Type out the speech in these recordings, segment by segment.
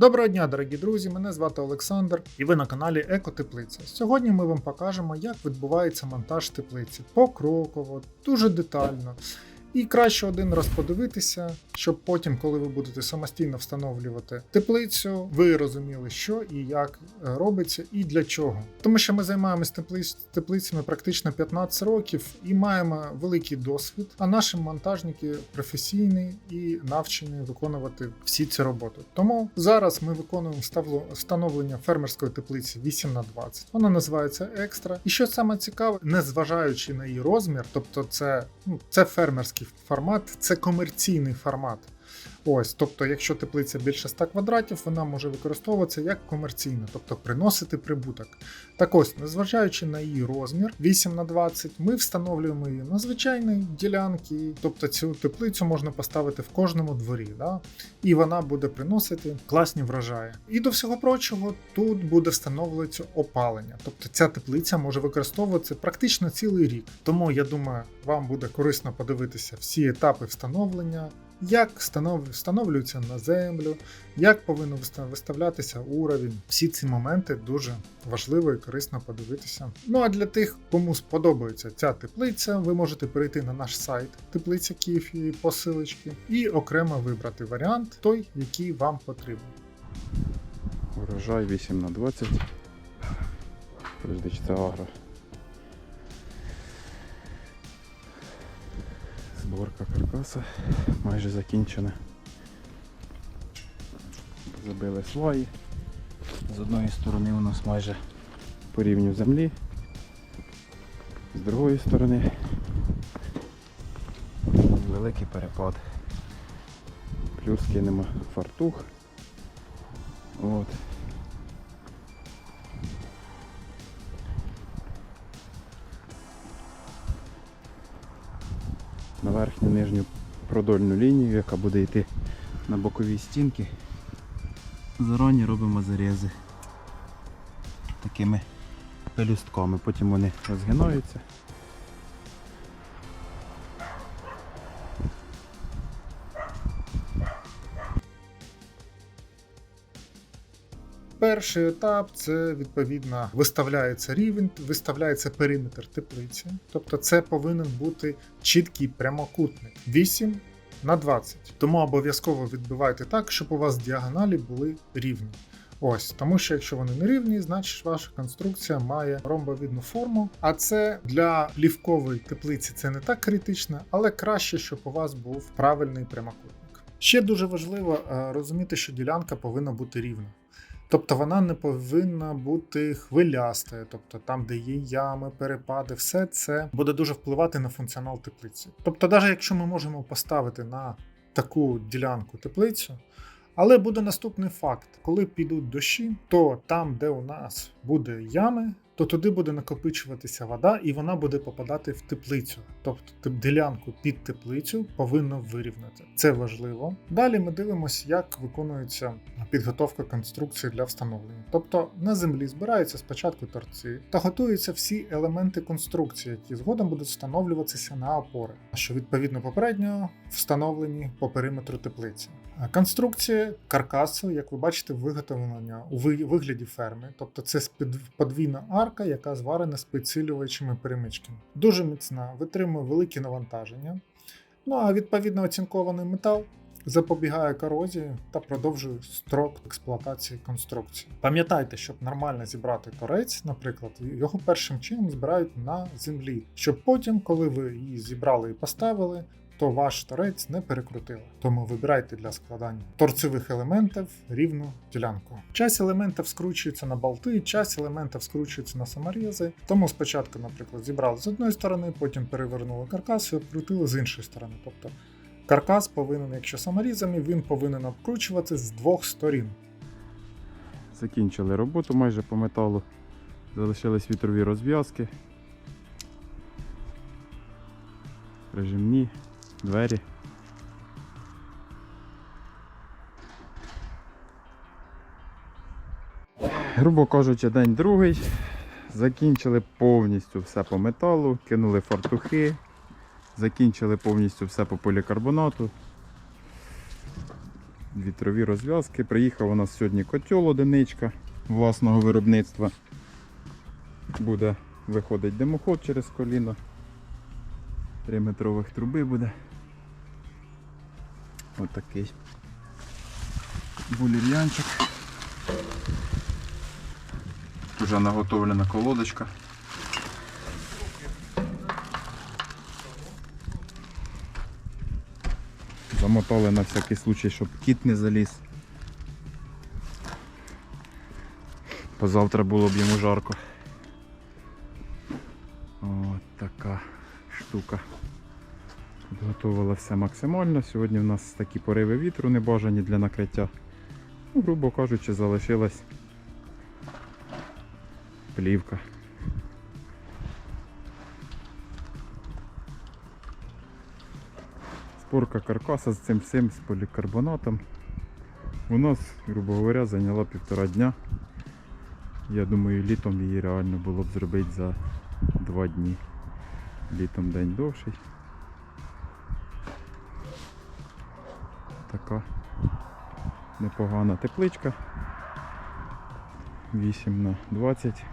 Доброго дня, дорогі друзі! Мене звати Олександр, і ви на каналі Екотеплиця. Сьогодні ми вам покажемо, як відбувається монтаж теплиці покроково, дуже детально. І краще один раз подивитися, щоб потім, коли ви будете самостійно встановлювати теплицю, ви розуміли, що і як е, робиться, і для чого. Тому що ми займаємось теплицями практично 15 років і маємо великий досвід. А наші монтажники професійні і навчені виконувати всі ці роботи. Тому зараз ми виконуємо ставло- встановлення фермерської теплиці 8 на 20 Вона називається екстра. І що саме цікаве, незважаючи на її розмір, тобто це, ну, це фермерський формат, це комерційний формат. Ось, тобто, якщо теплиця більше 100 квадратів, вона може використовуватися як комерційна, тобто приносити прибуток. Так ось, незважаючи на її розмір 8 на 20 ми встановлюємо її на звичайній ділянці, тобто цю теплицю можна поставити в кожному дворі, да? і вона буде приносити класні врожаї. І до всього прочого, тут буде встановлюватися опалення, тобто ця теплиця може використовуватися практично цілий рік. Тому я думаю, вам буде корисно подивитися всі етапи встановлення як встанов- встановлюється на землю, як повинен виставлятися уровень. Всі ці моменти дуже важливо і корисно подивитися. Ну а для тих, кому сподобається ця теплиця, ви можете перейти на наш сайт теплиця Київ і посилочки, і окремо вибрати варіант, той, який вам потрібен. Урожай 8 на 20. Подожди, чи це агро. Зборка каркаса майже закінчена. Забили сваї. З одної сторони у нас майже по рівню землі, з другої сторони великий перепад. Плюс кинемо фартух. От. На верхню нижню продольну лінію, яка буде йти на бокові стінки. Зарані робимо зарізи такими пелюстками, потім вони розгинаються. Перший етап це відповідно виставляється рівень, виставляється периметр теплиці. Тобто це повинен бути чіткий прямокутник 8 на 20. Тому обов'язково відбивайте так, щоб у вас діагоналі були рівні. Ось, тому що якщо вони не рівні, значить ваша конструкція має ромбовідну форму. А це для плівкової теплиці це не так критично, але краще, щоб у вас був правильний прямокутник. Ще дуже важливо е, розуміти, що ділянка повинна бути рівна. Тобто вона не повинна бути хвилястою, тобто там, де є ями, перепади, все це буде дуже впливати на функціонал теплиці. Тобто, навіть якщо ми можемо поставити на таку ділянку теплицю, але буде наступний факт: коли підуть дощі, то там, де у нас буде ями, то туди буде накопичуватися вода, і вона буде попадати в теплицю. Тобто ділянку під теплицю повинно вирівняти. Це важливо. Далі ми дивимося, як виконується підготовка конструкції для встановлення. Тобто на землі збираються спочатку торці та готуються всі елементи конструкції, які згодом будуть встановлюватися на опори, що відповідно попередньо встановлені по периметру теплиці. А Конструкція каркасу, як ви бачите, виготовлена у вигляді ферми, тобто це подвійна арка, яка зварена з підсилювачами перемичками. Дуже міцна, витримує великі навантаження. Ну а відповідно оцінкований метал запобігає корозії та продовжує строк експлуатації конструкції. Пам'ятайте, щоб нормально зібрати торець, наприклад, його першим чином збирають на землі, щоб потім, коли ви її зібрали і поставили, то ваш торець не перекрутили. Тому вибирайте для складання торцевих елементів рівну ділянку. Часть елементів скручується на болти, часть елементів скручується на саморізи. Тому спочатку, наприклад, зібрали з одної сторони, потім перевернули каркас і обкрутили з іншої сторони. Тобто каркас повинен, якщо саморізами, він повинен обкручувати з двох сторін. Закінчили роботу майже по металу. Залишились вітрові розв'язки. Режимні, двері. Грубо кажучи, день другий. Закінчили повністю все по металу, кинули фартухи, закінчили повністю все по полікарбонату. вітрові розв'язки. Приїхав у нас сьогодні котел одиничка власного виробництва. Буде виходить димоход через коліно. 3 метрових труби буде. Отакий булір'янчик. Вже наготовлена колодочка. Замотали на всякий случай, щоб кіт не заліз. Позавтра було б йому жарко. Підготовила все максимально. Сьогодні в нас такі пориви вітру небажані для накриття. Ну, грубо кажучи, залишилась плівка. Спорка каркаса з цим всім, з полікарбонатом. У нас, грубо говоря, зайняла півтора дня. Я думаю, літом її реально було б зробити за два дні. Літом день довший. Така непогана тепличка. 8 на 20.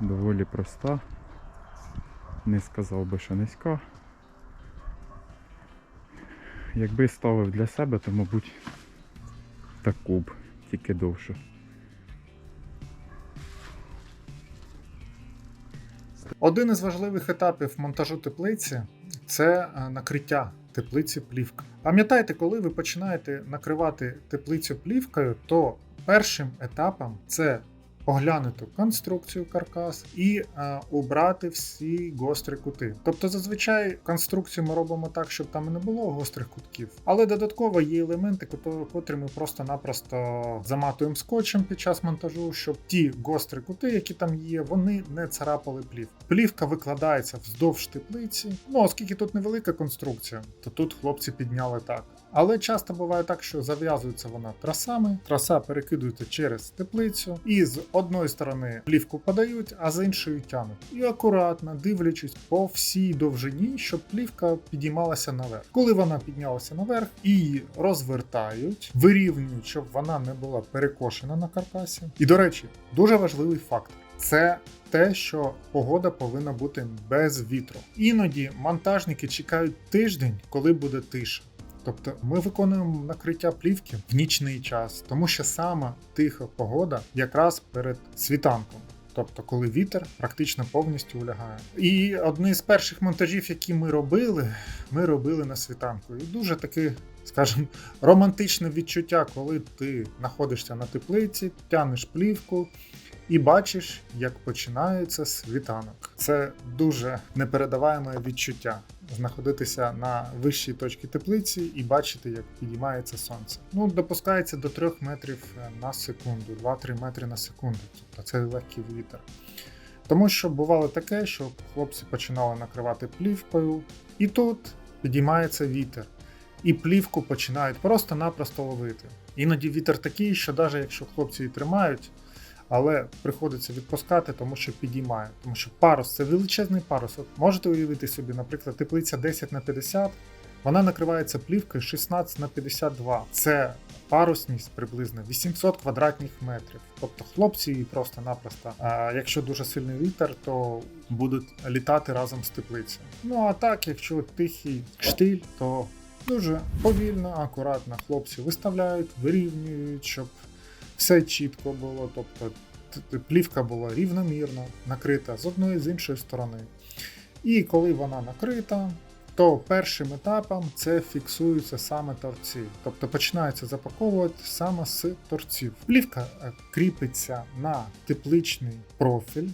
Доволі проста. Не сказав би, що низька. Якби ставив для себе, то мабуть таку б, тільки довше. Один із важливих етапів монтажу теплиці це е, накриття теплиці плівкою. Пам'ятайте, коли ви починаєте накривати теплицю плівкою, то першим етапом це оглянути конструкцію каркас і е, убрати всі гострі кути. Тобто, зазвичай конструкцію ми робимо так, щоб там не було гострих кутків, але додатково є елементи, котрі ми просто-напросто заматуємо скотчем під час монтажу, щоб ті гострі кути, які там є, вони не царапали плівку. Плівка викладається вздовж теплиці. Ну, оскільки тут невелика конструкція, то тут хлопці підняли так. Але часто буває так, що зав'язується вона трасами, траса перекидується через теплицю, і з одної сторони плівку подають, а з іншої тянуть. І акуратно, дивлячись по всій довжині, щоб плівка підіймалася наверх. Коли вона піднялася наверх, її розвертають, вирівнюють, щоб вона не була перекошена на каркасі. І до речі, дуже важливий фактор це те, що погода повинна бути без вітру. Іноді монтажники чекають тиждень, коли буде тиша. Тобто ми виконуємо накриття плівки в нічний час, тому що саме тиха погода якраз перед світанком. Тобто, коли вітер практично повністю улягає. І одні з перших монтажів, які ми робили, ми робили на світанку. І дуже таке, скажімо, романтичне відчуття, коли ти знаходишся на теплиці, тянеш плівку і бачиш, як починається світанок. Це дуже непередаваєме відчуття знаходитися на вищій точці теплиці і бачити, як підіймається сонце. Ну, допускається до 3 метрів на секунду, 2-3 метри на секунду. Тобто це легкий вітер. Тому що бувало таке, що хлопці починали накривати плівкою, і тут підіймається вітер, і плівку починають просто-напросто ловити. Іноді вітер такий, що навіть якщо хлопці її тримають, але приходиться відпускати, тому що підіймає. Тому що парус це величезний парус. От можете уявити собі, наприклад, теплиця 10 на 50, вона накривається плівкою 16 на 52. Це парусність приблизно 800 квадратних метрів. Тобто хлопці її просто-напросто, а якщо дуже сильний вітер, то будуть літати разом з теплицею. Ну а так, якщо тихий штиль, то дуже повільно, акуратно хлопці виставляють, вирівнюють, щоб все чітко було, тобто плівка була рівномірно накрита з одної з іншої сторони. І коли вона накрита, то першим етапом це фіксуються саме торці, тобто починаються запаковувати саме з торців. Плівка е, кріпиться на тепличний профіль.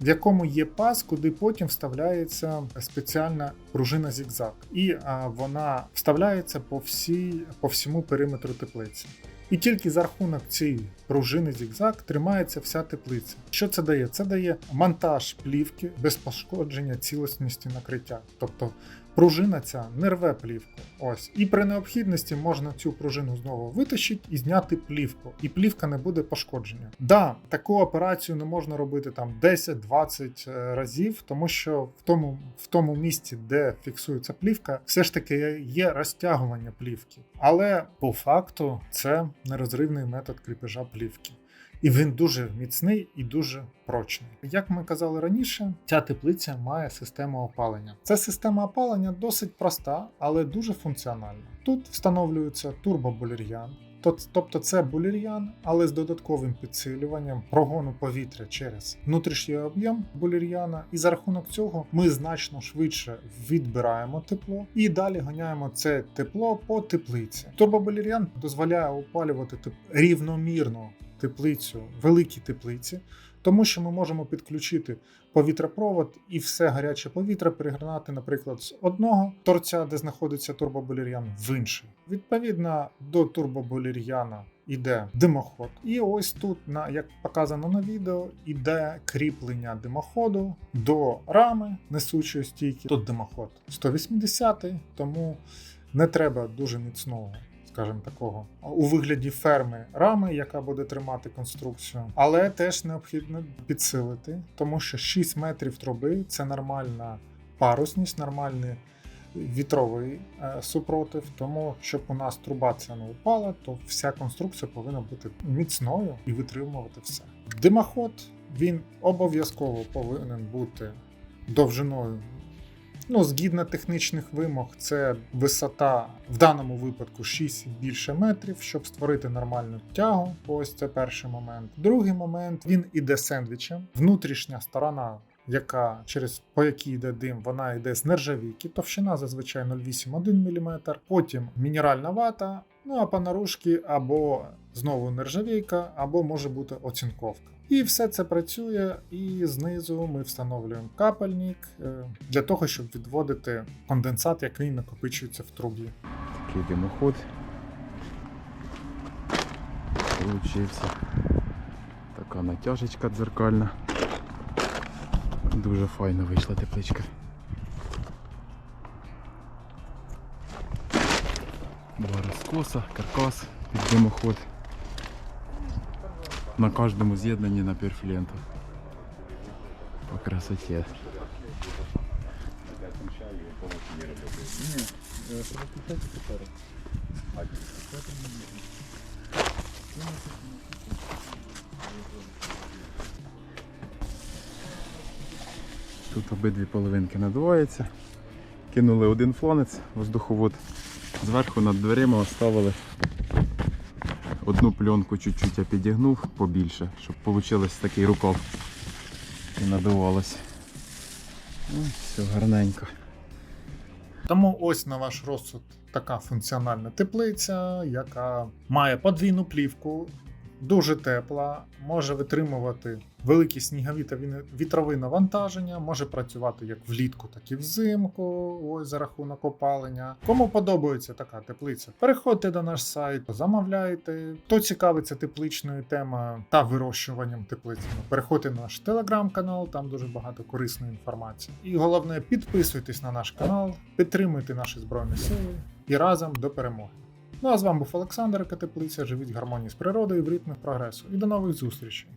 В якому є паз, куди потім вставляється спеціальна пружина зігзаг, і вона вставляється по, всій, по всьому периметру теплиці. І тільки за рахунок цієї пружини зігзаг тримається вся теплиця. Що це дає? Це дає монтаж плівки без пошкодження цілісності накриття. Тобто пружина ця не рве плівку. Ось. І при необхідності можна цю пружину знову витащити і зняти плівку, і плівка не буде пошкодження. Да, таку операцію не можна робити там 10-20 е, разів, тому що в тому, в тому місці, де фіксується плівка, все ж таки є розтягування плівки. Але по факту це нерозривний метод кріпежа плівки. І він дуже міцний і дуже прочний. Як ми казали раніше, ця теплиця має систему опалення. Ця система опалення досить проста, але дуже функціональна. Тут встановлюється турбобулір'ян, Тобто це булір'ян, але з додатковим підсилюванням прогону повітря через внутрішній об'єм булір'яна, і за рахунок цього ми значно швидше відбираємо тепло і далі ганяємо це тепло по теплиці. Турбобулір'ян дозволяє опалювати рівномірно теплицю, великі теплиці, тому що ми можемо підключити повітропровод і все гаряче повітря перегнати, наприклад, з одного торця, де знаходиться турбобулір'ян, в інший. Відповідно до турбобулір'яна йде димоход. І ось тут, на як показано на відео, іде кріплення димоходу до рами несучої стійки. Тут димоход 180, тому не треба дуже міцного. Скажімо такого у вигляді ферми рами, яка буде тримати конструкцію, але теж необхідно підсилити, тому що 6 метрів труби це нормальна парусність, нормальний вітровий е, супротив. Тому щоб у нас труба ця не упала, то вся конструкція повинна бути міцною і витримувати все. Димоход він обов'язково повинен бути довжиною. Ну, згідно технічних вимог, це висота в даному випадку 6 і більше метрів, щоб створити нормальну тягу. Ось це перший момент. Другий момент він іде сендвічем. Внутрішня сторона, яка через по якій йде дим, вона йде з нержавійки. Товщина зазвичай 0,8-1 мм. Потім мінеральна вата. Ну а по наружки або знову нержавійка, або може бути оцінковка. І все це працює, і знизу ми встановлюємо капельник е, для того, щоб відводити конденсат, який накопичується в трубі. Такий димоход. Получився. Така натяжечка дзеркальна. Дуже файно вийшла тепличка. Два розкоса, каркас під димоход. На кожному з'єднанні на перфленту. По красоті. Тут обидві половинки надуваються. Кинули один фланець, воздуховод. Зверху над дверима оставили одну пленку чуть-чуть я підігнув побільше, щоб вийшло такий рукав і надувалось. Ну, все гарненько. Тому ось на ваш розсуд така функціональна теплиця, яка має подвійну плівку, дуже тепла, може витримувати великі снігові та вітрові навантаження, може працювати як влітку, так і взимку. Ось за рахунок опалення. Кому подобається така теплиця, переходьте до наш сайт, замовляйте. Хто цікавиться тепличною темою та вирощуванням теплицями, переходьте на наш телеграм-канал, там дуже багато корисної інформації. І головне, підписуйтесь на наш канал, підтримуйте наші збройні сили і разом до перемоги. Ну а з вами був Олександр Катеплиця. Живіть в гармонії з природою в ритмі прогресу. І до нових зустрічей!